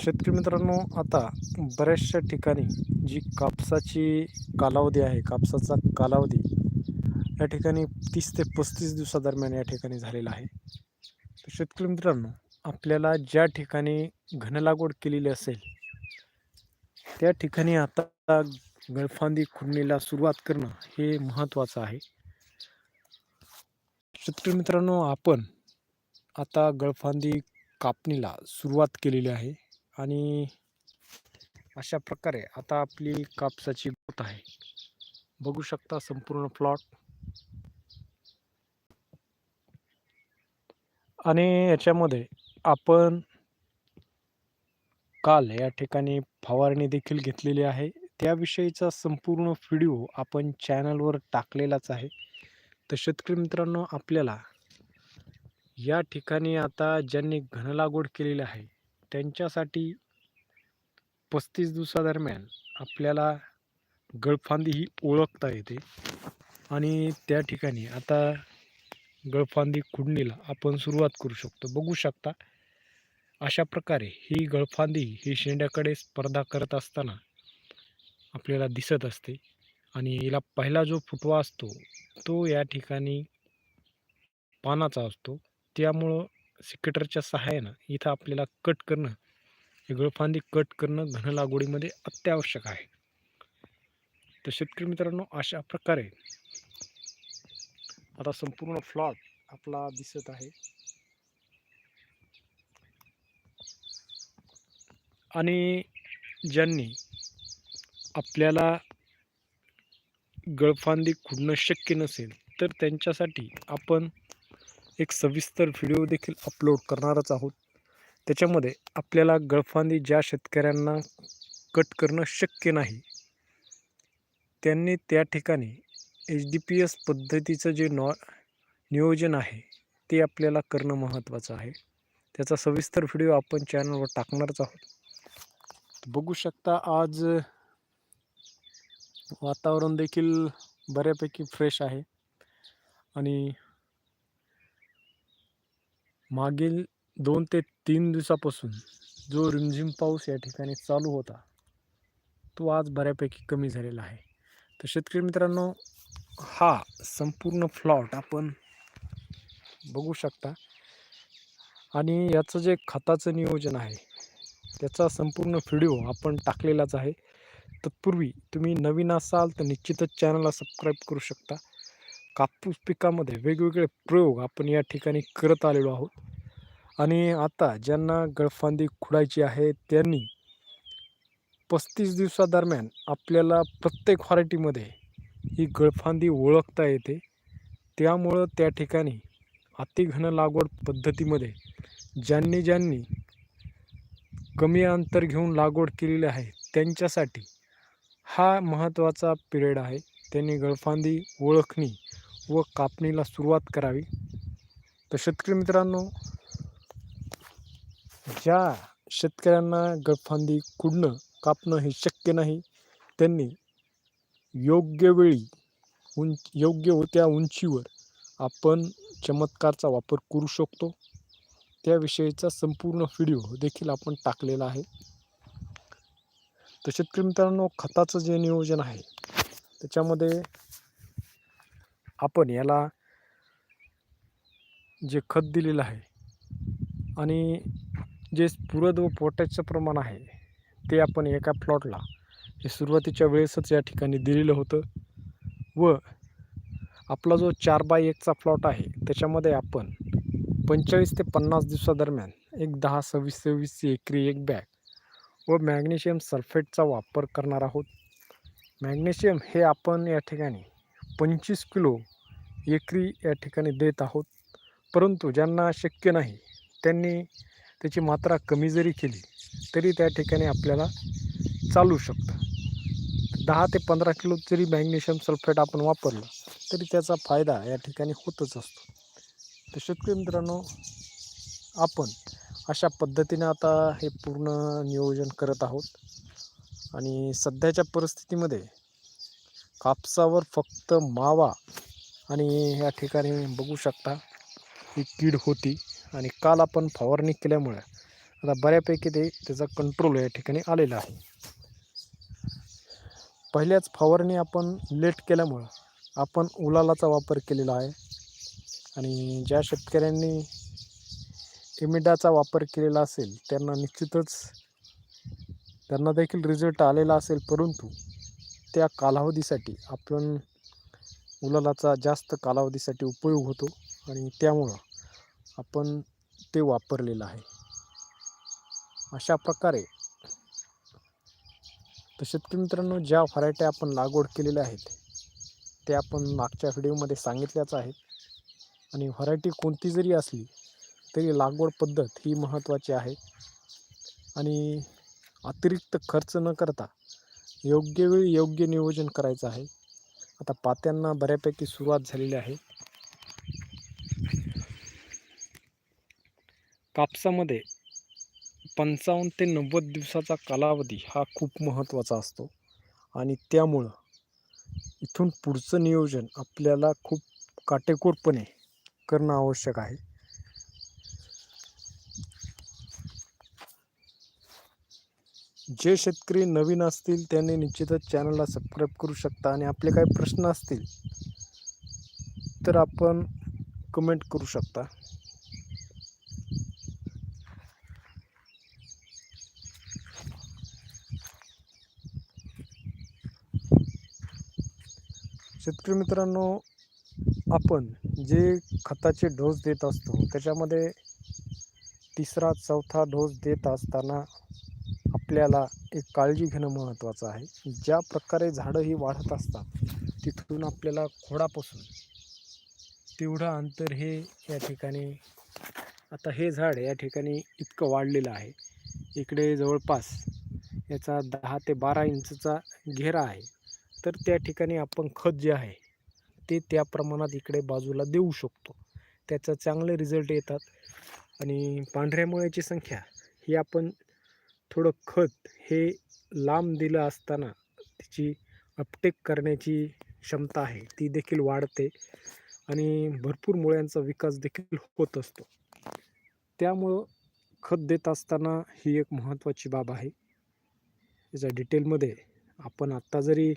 शेतकरी मित्रांनो आता बऱ्याचशा ठिकाणी जी कापसाची कालावधी आहे कापसाचा कालावधी या ठिकाणी तीस ते पस्तीस दिवसादरम्यान या ठिकाणी झालेला आहे. तर शेतकरी मित्रांनो आपल्याला ज्या ठिकाणी घन लागवड केलेली असेल त्या ठिकाणी आता गळफांदी खुडणीला सुरुवात करणं हे महत्त्वाचं आहे. शेतकरी मित्रांनो आपण आता गळफांदी कापणीला सुरुवात केलेली आहे. आणि अशा प्रकारे आता आपली कापसाची गोत आहे. बघू शकता संपूर्ण प्लॉट आणि याच्यामध्ये आपण काल या ठिकाणी फवारणी देखील घेतलेली आहे. त्याविषयीचा संपूर्ण व्हिडिओ आपण चॅनलवर टाकलेलाच आहे. तर शेतकरी मित्रांनो आपल्याला या ठिकाणी आता ज्यांनी घन लागवड केलेली आहे त्यांच्यासाठी पस्तीस दिवसादरम्यान आपल्याला गळफांदी ही ओळखता येते. आणि त्या ठिकाणी आता गळफांदी खुडणीला आपण सुरुवात करू शकतो. बघू शकता अशा प्रकारे ही गळफांदी ही शेंड्याकडे स्पर्धा करत असताना आपल्याला दिसत असते. आणि हिला पहिला जो फुटवा असतो तो या ठिकाणी पानाचा असतो. त्यामुळं सिकेटरच्या सहाय्यानं इथं आपल्याला कट करणं हे गळफांदी कट करणं घन लागवडीमध्ये अत्यावश्यक आहे. तर शेतकरी मित्रांनो अशा प्रकारे आता संपूर्ण फ्लॉट आपला दिसत आहे. आणि ज्यांनी आपल्याला गळफांदी खुडणं शक्य नसेल तर त्यांच्यासाठी आपण एक सविस्तर व्हिडिओ देखील अपलोड करणारच आहोत. त्याच्यामध्ये आपल्याला गळफांदी ज्या शेतकऱ्यांना कट करणं शक्य नाही त्यांनी त्या ठिकाणी एच डी पी एस पद्धतीचं जे नॉ नियोजन आहे ते आपल्याला करणं महत्त्वाचं आहे. त्याचा सविस्तर व्हिडिओ आपण चॅनलवर टाकणारच आहोत. बघू शकता आज वातावरण देखील बऱ्यापैकी फ्रेश आहे. आणि मागील दोन ते तीन दिवसापासून जो रिमझिम पाऊस या ठिकाणी चालू होता तो आज बऱ्यापैकी कमी झालेला आहे. तर शेतकरी मित्रांनो हा संपूर्ण फ्लॉट आपण बघू शकता. आणि याचं जे खताचं नियोजन आहे त्याचा संपूर्ण व्हिडिओ आपण टाकलेलाच आहे. तत्पूर्वी तुम्ही नवीन असाल तर निश्चितच चॅनलला सबस्क्राईब करू शकता. कापूस पिकामध्ये वेगवेगळे प्रयोग आपण या ठिकाणी करत आलेलो आहोत. आणि आता ज्यांना गळफांदी खुडायची आहे त्यांनी पस्तीस दिवसादरम्यान आपल्याला प्रत्येक व्हरायटीमध्ये ही गळफांदी ओळखता येते. त्यामुळं त्या ठिकाणी अतिघन लागवड पद्धतीमध्ये ज्यांनी ज्यांनी कमी अंतर घेऊन लागवड केलेली आहे त्यांच्यासाठी हा महत्त्वाचा पिरियड आहे. त्यांनी गळफांदी ओळखणी व कापणीला सुरुवात करावी. तर शेतकरी मित्रांनो ज्या शेतकऱ्यांना गळफांदी कुडणं कापणं हे शक्य नाही त्यांनी योग्य वेळी उंच योग्य होत्या उंचीवर आपण चमत्कारचा वापर करू शकतो. त्याविषयीचा संपूर्ण व्हिडिओ देखील आपण टाकलेला आहे. तर शेतकरी मित्रांनो खताचं जे नियोजन आहे त्याच्यामध्ये आपण याला जे खत दिलेलं आहे आणि जे पुरद व पोटॅशचं प्रमाण आहे ते आपण एका प्लॉटला हे सुरुवातीच्या वेळेसच या ठिकाणी दिलेलं होतं व आपला जो चार बाय एकचा प्लॉट आहे त्याच्यामध्ये आपण पंचेचाळीस ते पन्नास दिवसादरम्यान एक दहा सव्वीस सव्वीस एकरी एक बॅग व मॅग्नेशियम सल्फेटचा वापर करणार आहोत. मॅग्नेशियम हे आपण या ठिकाणी पंचवीस किलो एकरी या ठिकाणी देत आहोत. परंतु ज्यांना शक्य नाही त्यांनी त्याची मात्रा कमी जरी केली तरी त्या ठिकाणी आपल्याला चालू शकतं. दहा ते पंधरा किलो जरी मॅग्नेशियम सल्फेट आपण वापरलं तरी त्याचा फायदा या ठिकाणी होतच असतो. तर शेतकरी मित्रांनो आपण अशा पद्धतीने आता हे पूर्ण नियोजन करत आहोत. आणि सध्याच्या परिस्थितीमध्ये कापसावर फक्त मावा आणि या ठिकाणी बघू शकता ही कीड होती आणि काल आपण फवारणी केल्यामुळे आता बऱ्यापैकी ते त्याचा कंट्रोल या ठिकाणी आलेला आहे. पहिल्याच फवारणी आपण लेट केल्यामुळं आपण उलालाचा वापर केलेला आहे आणि ज्या शेतकऱ्यांनी इमिडाचा वापर केलेला असेल त्यांना निश्चितच त्यांना देखील रिझल्ट आलेला असेल परंतु त्या कालावधीसाठी आपण मुलालाचा जास्त कालावधीसाठी उपयोग होतो आणि त्यामुळं आपण ते वापरलेलं आहे. अशा प्रकारे तर शेतकरी मित्रांनो ज्या व्हरायट्या आपण लागवड केलेल्या आहेत ते आपण मागच्या व्हिडिओमध्ये सांगितल्याच आहेत. आणि व्हरायटी कोणती जरी असली तरी लागवड पद्धत ही महत्त्वाची आहे. आणि अतिरिक्त खर्च न करता योग्य वेळी योग्य नियोजन करायचं आहे. आता पात्यांना बऱ्यापैकी सुरुवात झालेली आहे. कापसामध्ये पंचावन्न ते नव्वद दिवसाचा कालावधी हा खूप महत्त्वाचा असतो. आणि त्यामुळं इथून पुढचं नियोजन आपल्याला खूप काटेकोरपणे करणं आवश्यक आहे. जे शेतकरी नवीन असतील त्यांनी निश्चितच चॅनलला सबस्क्राईब करू शकता आणि आपले काही प्रश्न असतील तर आपण कमेंट करू शकता. शेतकरी मित्रांनो आपण जे खताचे डोस देत असतो त्याच्यामध्ये तिसरा चौथा डोस देत असताना आपल्याला एक काळजी घेणं महत्त्वाचं आहे. ज्या प्रकारे झाडं ही वाढत असतात तिथून आपल्याला खोडापासून तेवढं अंतर हे या ठिकाणी आता हे झाड या ठिकाणी इतकं वाढलेलं आहे. इकडे जवळपास याचा दहा ते बारा इंचचा घेरा आहे. तर त्या ठिकाणी आपण खत जे आहे ते त्या प्रमाणात इकडे बाजूला देऊ शकतो. त्याचा चांगले रिझल्ट येतात आणि पांढऱ्या मुळ्याची संख्या ही आपण थोडं खत हे लांब दिलं असताना तिची अपटेक करण्याची क्षमता आहे ती देखील वाढते आणि भरपूर मुळ्यांचा विकास देखील होत असतो. त्यामुळं खत देत असताना ही एक महत्त्वाची बाब आहे. याच्या डिटेलमध्ये आपण आत्ता जरी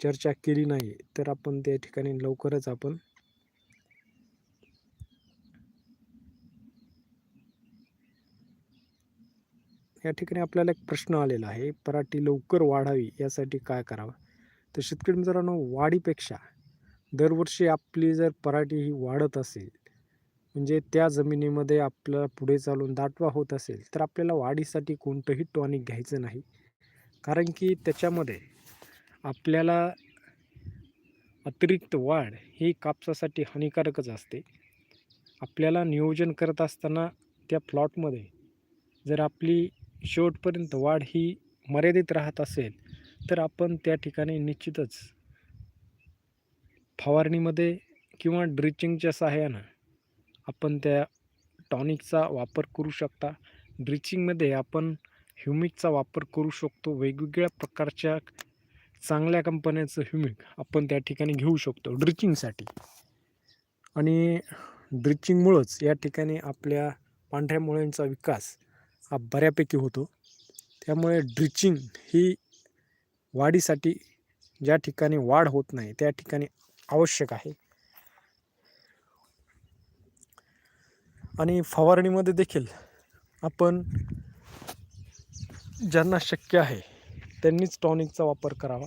चर्चा केली नाही तर आपण त्या ठिकाणी लवकरच आपण या ठिकाणी आपल्याला एक प्रश्न आलेला आहे पराठी लवकर वाढावी यासाठी काय करावं? तर शेतकरी मित्रांनो वाढीपेक्षा दरवर्षी आपली जर पराठी ही वाढत असेल म्हणजे त्या जमिनीमध्ये आपल्याला पुढे चालून दाटवा होत असेल तर आपल्याला वाढीसाठी कोणतंही टॉनिक घ्यायचं नाही. कारण की त्याच्यामध्ये आपल्याला अतिरिक्त वाढ ही कापसासाठी हानिकारकच असते. आपल्याला नियोजन करत असताना त्या प्लॉटमध्ये जर आपली शेवटपर्यंत वाढ ही मर्यादित राहत असेल तर आपण त्या ठिकाणी निश्चितच फवारणीमध्ये किंवा ड्रिचिंगच्या सहाय्यानं आपण त्या टॉनिकचा वापर करू शकता. ड्रिचिंगमध्ये आपण ह्युमिकचा वापर करू शकतो. वेगवेगळ्या प्रकारच्या चांगल्या कंपन्याचं ह्युमिक आपण त्या ठिकाणी घेऊ शकतो ड्रिचिंगसाठी. आणि ड्रिचिंगमुळंच या ठिकाणी आपल्या पांढऱ्या मुळ्यांचा विकास हा बऱ्यापैकी होतो. त्यामुळे ड्रिचिंग ही वाढीसाठी ज्या ठिकाणी वाढ होत नाही त्या ठिकाणी आवश्यक आहे. आणि फवारणीमध्ये देखील आपण ज्यांना शक्य आहे त्यांनीच टॉनिकचा वापर करावा.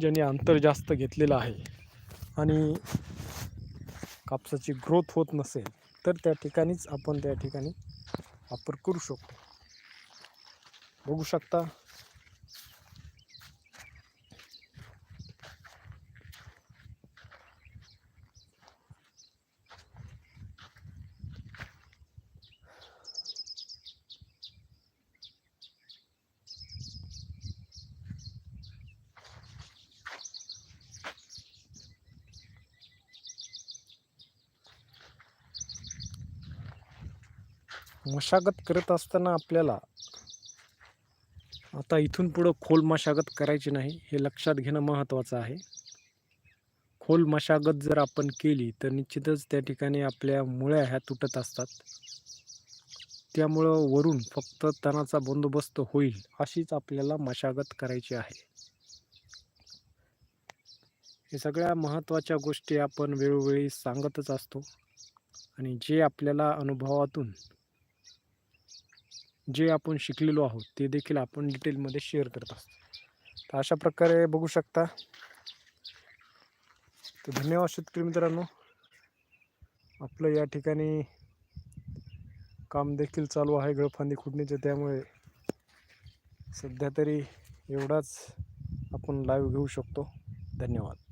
ज्यांनी अंतर जास्त घेतलेलं आहे आणि कापसाची ग्रोथ होत नसेल तर त्या ठिकाणीच आपण त्या ठिकाणी वापर करू शकतो. बघू शकता. मशागत करत असताना आपल्याला आता इथून पुढं खोल मशागत करायची नाही हे लक्षात घेणं महत्त्वाचं आहे. खोल मशागत जर आपण केली तर निश्चितच त्या ठिकाणी आपल्या मुळ्या ह्या तुटत असतात. त्यामुळं वरून फक्त तणाचा बंदोबस्त होईल अशीच आपल्याला मशागत करायची आहे. हे सगळ्या महत्त्वाच्या गोष्टी आपण वेळोवेळी सांगतच असतो. आणि जे आपल्याला अनुभवातून जे आपण शिकलेलो आहोत ते देखील आपण डिटेलमध्ये शेअर करत असतो. तर अशा प्रकारे बघू शकता. तर धन्यवाद शेतकरी मित्रांनो. आपलं या ठिकाणी काम देखील चालू आहे. गळफांदी खुडणीचे. त्यामुळे सध्या तरी एवढाच आपण लाईव्ह घेऊ शकतो. धन्यवाद.